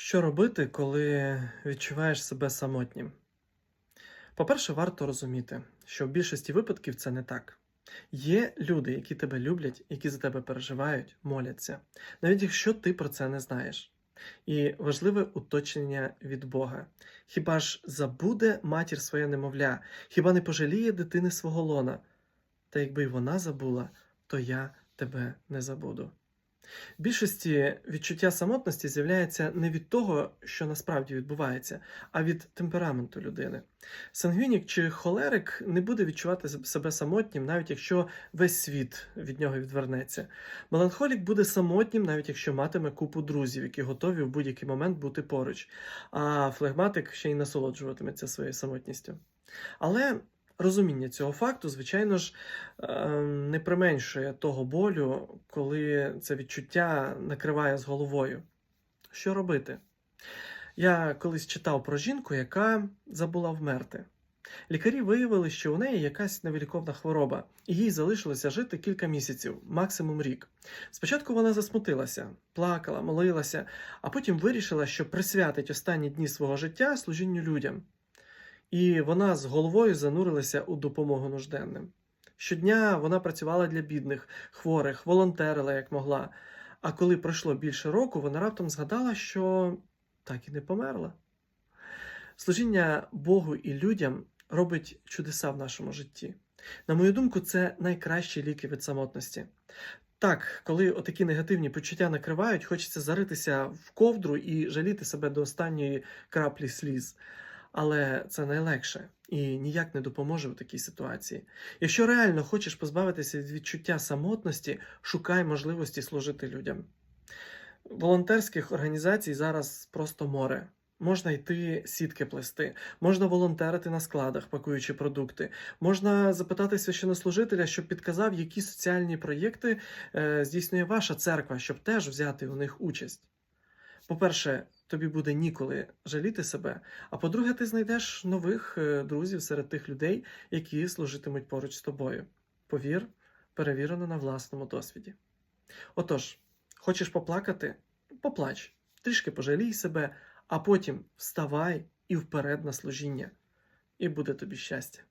Що робити, коли відчуваєш себе самотнім? По-перше, варто розуміти, що в більшості випадків це не так. Є люди, які тебе люблять, які за тебе переживають, моляться, навіть якщо ти про це не знаєш. І важливе уточнення від Бога. Хіба ж забуде матір своє немовля, хіба не пожаліє дитини свого лона? Та якби й вона забула, то я тебе не забуду. Більшості відчуття самотності з'являється не від того, що насправді відбувається, а від темпераменту людини. Сангвінік чи холерик не буде відчувати себе самотнім, навіть якщо весь світ від нього відвернеться. Меланхолік буде самотнім, навіть якщо матиме купу друзів, які готові в будь-який момент бути поруч. А флегматик ще й насолоджуватиметься своєю самотністю. Але розуміння цього факту, звичайно ж, е, не применшує того болю, коли це відчуття накриває з головою. Що робити? Я колись читав про жінку, яка забула вмерти. Лікарі виявили, що у неї якась невиліковна хвороба, і їй залишилося жити кілька місяців, максимум рік. Спочатку вона засмутилася, плакала, молилася, а потім вирішила, що присвятить останні дні свого життя служінню людям. І вона з головою занурилася у допомогу нужденним. Щодня вона працювала для бідних, хворих, волонтерила як могла. А коли пройшло більше року, вона раптом згадала, що так і не померла. Служіння Богу і людям робить чудеса в нашому житті. На мою думку, це найкращі ліки від самотності. Так, коли отакі негативні почуття накривають, хочеться заритися в ковдру і жаліти себе до останньої краплі сліз. Але це найлегше і ніяк не допоможе в такій ситуації. Якщо реально хочеш позбавитися від відчуття самотності, шукай можливості служити людям. Волонтерських організацій зараз просто море. Можна йти сітки плести, можна волонтерити на складах, пакуючи продукти, можна запитати священнослужителя, щоб підказав, які соціальні проєкти е, здійснює ваша церква, щоб теж взяти у них участь. По-перше, тобі буде ніколи жаліти себе. А по-друге, ти знайдеш нових е, друзів серед тих людей, які служитимуть поруч з тобою. Повір, перевірено на власному досвіді. Отож, хочеш поплакати? Поплач, трішки пожалій себе, а потім вставай і вперед на служіння. І буде тобі щастя.